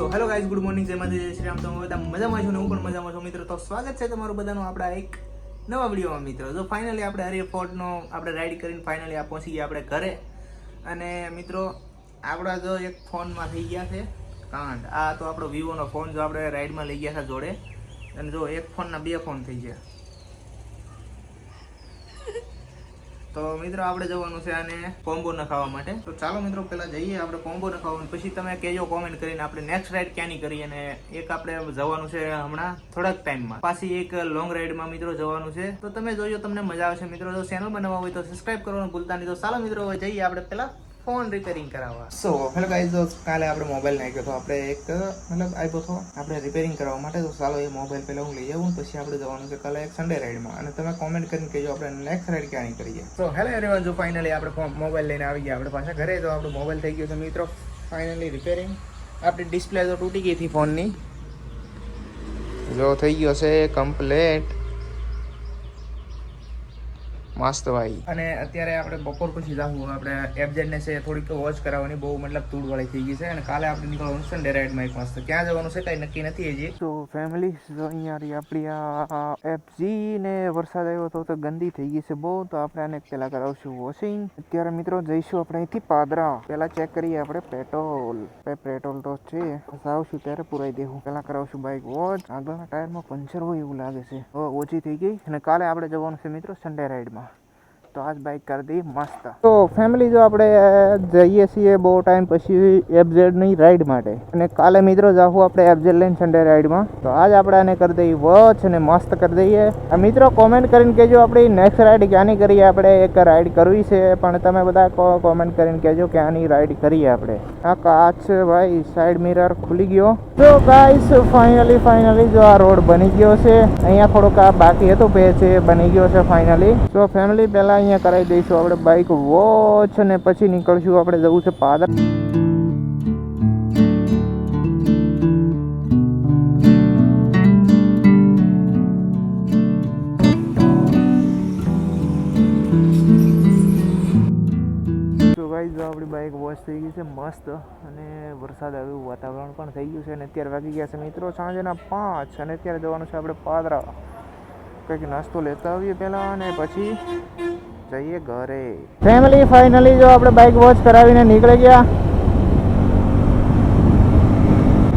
So hello guys good morning જય માતા જય શ્રી રામ તમે બધા મજામાં છો ને હું પણ મજામાં છું. મિત્રો, તો સ્વાગત છે તમારું બધાનું આપણા એક નવા વિડીયોમાં, મિત્રો. તો ફાઇનલી આપણે હરિયર ફોર્ટનો આપણે રાઈડ કરીને ફાઇનલી આ પહોંચી ગયા આપણે ઘરે. અને મિત્રો, આપણા જો એક ફોનમાં થઈ ગયા છે કાંડ. આ તો આપણો વિવોનો ફોન જો આપણે રાઈડમાં લઈ ગયા હતા જોડે. અને જો એક ફોનના બે ફોન થઈ ગયા. તો મિત્રો આપણે જવાનું છે આને કોમ્બો નખાવા માટે. તો ચાલો મિત્રો પહેલા જઈએ આપણે કોમ્બો નખાવવાનું પછી તમે કહેજો કોમેન્ટ કરીને આપણે નેક્સ્ટ રાઈડ ક્યાંની કરીએ અને એક આપણે જવાનું છે હમણાં થોડાક ટાઈમમાં પાછી એક લોંગ રાઈડમાં મિત્રો જવાનું છે. તો તમે જોજો, તમને મજા આવશે. મિત્રો જો ચેનલ બનાવવા હોય તો સબસ્ક્રાઈબ કરવાનું ભૂલતા નહીં. તો ચાલો મિત્રો જઈએ આપણે પહેલા ફોન રિપેરિંગ કરાવવા? સો હેલો ગાઈઝ તો કાલે આપણે મોબાઈલ નાખ્યો તો આપણે એક મતલબ આવ્યો હતો આપણે રિપેરિંગ કરવા માટે. તો ચાલો એ મોબાઈલ પહેલા હું લઈ જાઉં પછી આપણે જવાનું છે કાલે એક સન્ડે રાઈડમાં અને તમે કોમેન્ટ કરીને કહેજો આપણે નેક્સ્ટ રાઈડ ક્યાં કરીએ. તો હેલો એવરીવન જો ફાઇનલી આપણે મોબાઈલ લઈને આવી ગયા આપણે પાછા ઘરે તો આપણો મોબાઈલ થઈ ગયો છે મિત્રો. ફાઇનલી રિપેરિંગ આપણી ડિસ્પ્લે તો તૂટી ગઈ હતી ફોનની. જો થઈ ગયો છે કમ્પ્લેટ મસ્ત ભાઈ. અને અત્યારે આપણે બપોર પછી જાવું આપણે એફઝેડ ને છે થોડીક વોચ કરાવવાની. બહુ મતલબ ધૂળ વાળી થઈ ગઈ છે. અને કાલે આપણે નીકળવાનું છે સન્ડે રાઈડમાં એક મસ્ત ક્યાં જવાનું છે? કઈ નક્કી નથી હજી. તો ફેમિલી અહીંયા આપણી આ એફજી ને વરસાદ આવ્યો હતો તો ગંદી થઈ ગઈ છે બહુ. તો આપણે આને પેલા કરાવશું વોશિંગ અત્યારે મિત્રો જઈશું આપણે અહીંથી પાદરા. પેલા ચેક કરીએ આપણે પેટ્રોલ. પેટ્રોલ તો છે. આવશું ત્યારે પુરાઈ દેવું. પેલા કરાવશું બાઇક વોચ આગળના ટાયરમાં પંચર હોય એવું લાગે છે. હવે ઓછી થઈ ગઈ. અને કાલે આપણે જવાનું છે મિત્રો સન્ડે રાઈડમાં તો આજ બાઇક કરી દઈ, મસ્ત. તો ફેમિલી જો આપણે જઈએ છીએ બહુ ટાઈમ પછી એફઝેડની રાઈડ માટે. અને કાલે મિત્રો જાવું આપણે એફઝેડ લઈને સન્ડે રાઈડમાં તો આજ આપણે આને કરી દઈએ વોચ અને મસ્ત કરી દઈએ. આ મિત્રો કોમેન્ટ કરીને કહેજો આપણી નેક્સ્ટ રાઈડ ક્યાંની કરીએ આપણે? એક રાઈડ કરવી છે, પણ તમે બધા કોમેન્ટ કરીને કહેજો ક્યાંની રાઈડ કરીએ આપણે. આ કાચ ભાઈ સાઈડ મિરર ખુલી ગયો. તો ગાઈસ ફાઇનલી ફાઇનલી જો આ રોડ બની ગયો છે. અહીંયા થોડુંક આ બાકી હતું પે છે બની ગયો છે ફાઇનલી તો ફેમિલી પહેલા અહીંયા કરાવી દઈશું. આપણે બાઇક વોચ અને પછી નીકળશું. આપણે જવું છે પાદર. આપણી બાઇક વોશ થઈ ગઈ છે, મસ્ત. અને વરસાદ આવ્યું, વાતાવરણ પણ થઈ ગયું છે. અને અત્યારે વાગી ગયા છે મિત્રો સાંજના પાંચ. અને અત્યારે જવાનું છે આપણે પાદરા. કંઈક નાસ્તો લેતા આવીએ પહેલાં અને પછી જઈએ ઘરે. ફેમિલી ફાઇનલી જો આપણે બાઇક વોચ કરાવીને નીકળી ગયા.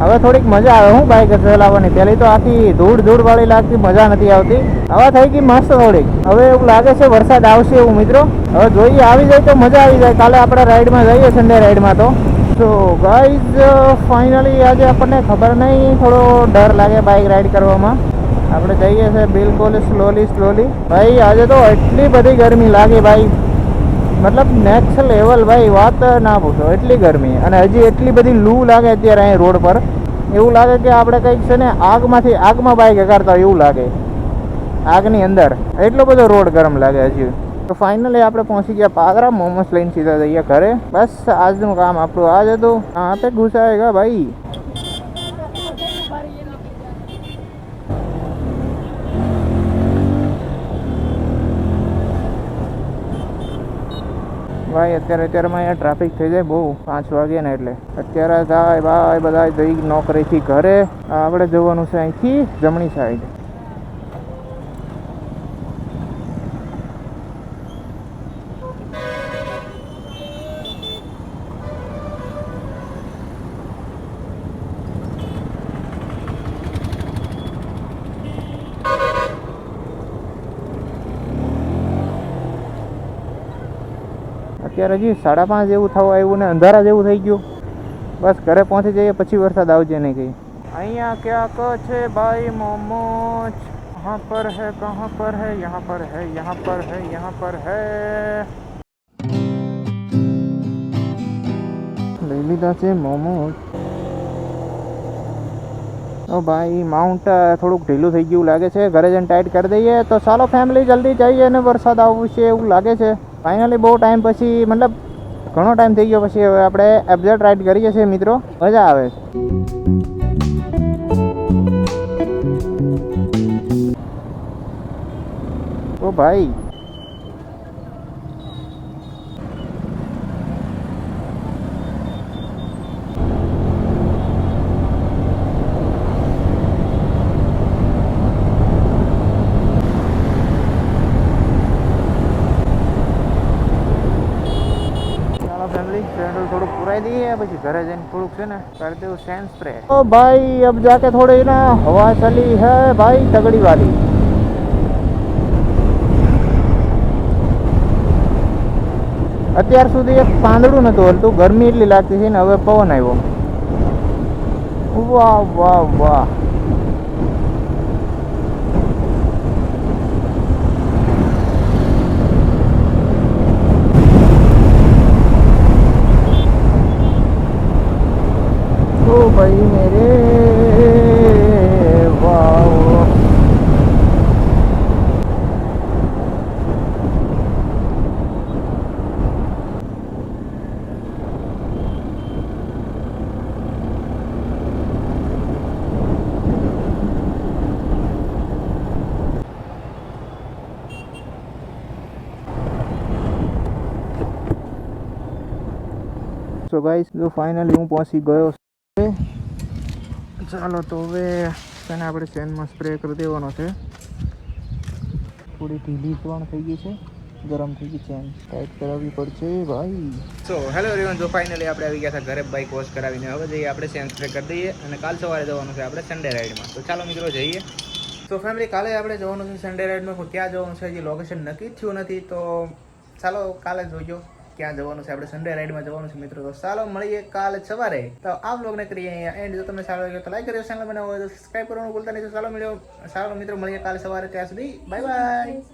હવે થોડીક મજા આવે હું બાઇક ચલાવવાની. પહેલી તો આખી ધૂળ ધૂળ વાળી લાગતી, મજા નથી આવતી. હવે થઈ ગઈ મસ્ત થોડીક. હવે એવું લાગે છે વરસાદ આવશે એવું મિત્રો. હવે જોઈએ, આવી જાય તો મજા આવી જાય. કાલે આપણે રાઈડમાં જઈએ સન્ડે રાઈડમાં તો. તો ગાઈઝ ફાઇનલી આજે આપણને ખબર નહીં, થોડો ડર લાગે બાઇક રાઈડ કરવામાં. આપણે જઈએ છીએ બિલકુલ સ્લોલી સ્લોલી ભાઈ, આજે તો એટલી બધી ગરમી લાગી ભાઈ. મતલબ નેક્સ્ટ લેવલ ભાઈ, વાત ના પૂછો, એટલી ગરમી. અને હજી એટલી બધી લૂ લાગે અત્યારે અહીં રોડ પર. એવું લાગે કે આપણે કંઈક છે ને, આગમાંથી આગમાં બાઇક હકારતા એવું લાગે. આગની અંદર. એટલો બધો રોડ ગરમ લાગે હજી. તો ફાઇનલી આપણે પહોંચી ગયા પાદરા મોમોસ લઈને સીધા જઈએ ઘરે. બસ, આજનું કામ આપણું આજ હતું. હા પે ઘુસાએગા ભાઈ. ભાઈ, અત્યારે અત્યારમાં અહીંયા ટ્રાફિક થઈ જાય બહુ, પાંચ વાગે ને એટલે. અત્યારે થાય, ભાઈ બધા જઈ નોકરીથી ઘરે. આપણે જવાનું છે અહીંથી જમણી સાઈડ અત્યારે હજી સાડા પાંચ જેવું થવા આવ્યું ને અંધારા જેવું થઈ ગયું. બસ ઘરે પહોંચી જઈએ પછી વરસાદ આવજે નહીં કંઈ. અહીંયા ક્યાં છે ભાઈ મોમોજ કહાં પર હે કહા પર હે યહાં પર હે યહાં પર હે યહાં પર હે. લઈ લીધા છે મોમોજ ઓ ભાઈ માઉન્ટ થોડુંક ઢીલું થઈ ગયું લાગે છે. ઘરે જઈને ટાઈટ કરી દઈએ. તો ચાલો ફેમિલી જલ્દી જઈએ અને વરસાદ આવવું છે એવું લાગે છે. ફાઇનલી બહુ ટાઈમ પછી, મતલબ ઘણો ટાઈમ થઈ ગયો પછી હવે આપણે એબઝેટ રાઈડ કરીએ છીએ મિત્રો. મજા આવે ઓ ભાઈ નવરાઈ દઈએ, પછી ઘરે જઈને થોડુંક છે ને કરી દેવું સેન્સ સ્પ્રે તો ભાઈ અબ જાકે થોડી ના હવા ચલી હે ભાઈ તગડી વાળી અત્યાર સુધી એક પાંદડું નતું હલતું, ગરમી એટલી લાગતી હતી ને હવે પવન આવ્યો. વાહ વાહ વાહ. સો ગાઈસ જો ફાઇનલી હું પહોંચી ગયો ચાલો તો હવે તેને આપણે ચેનમાં સ્પ્રે કરી દેવાનો છે. થોડી ઢીલી પણ થઈ ગઈ છે. ગરમ થઈ ગઈ ચેન ટાઈટ કરાવવી પડશે ભાઈ. સો હેલો એવરીવન જો ફાઇનલી આપણે આવી ગયા હતા ઘરે બાઇક વોશ કરાવીને. હવે જઈએ આપણે ચેન સ્પ્રે કરી દઈએ અને કાલ સવારે જવાનું છે આપણે સન્ડે રાઈડમાં તો ચાલો મિત્રો જઈએ. તો ફેમિલી કાલે આપણે જવાનું છે સન્ડે રાઈડમાં ક્યાં જવાનું છે હજી લોકેશન નક્કી થયું નથી. તો ચાલો કાલે જોઈજો ક્યાં જવાનું છે? આપણે સન્ડે રાઈડમાં જવાનું છે મિત્રો. તો ચાલો મળીએ કાલે સવારે. તો આ બ્લોગને કરીએ અહીંયા એન્ડ જો તમને સારો લાગ્યો તો લાઈક કરજો ચેનલ બનાવો તો સબસ્ક્રાઈબ કરવાનું ભૂલતા નહીં. તો ચાલો મળ્યો સારો મિત્રો, મળીએ કાલે સવારે. ત્યાં સુધી બાય બાય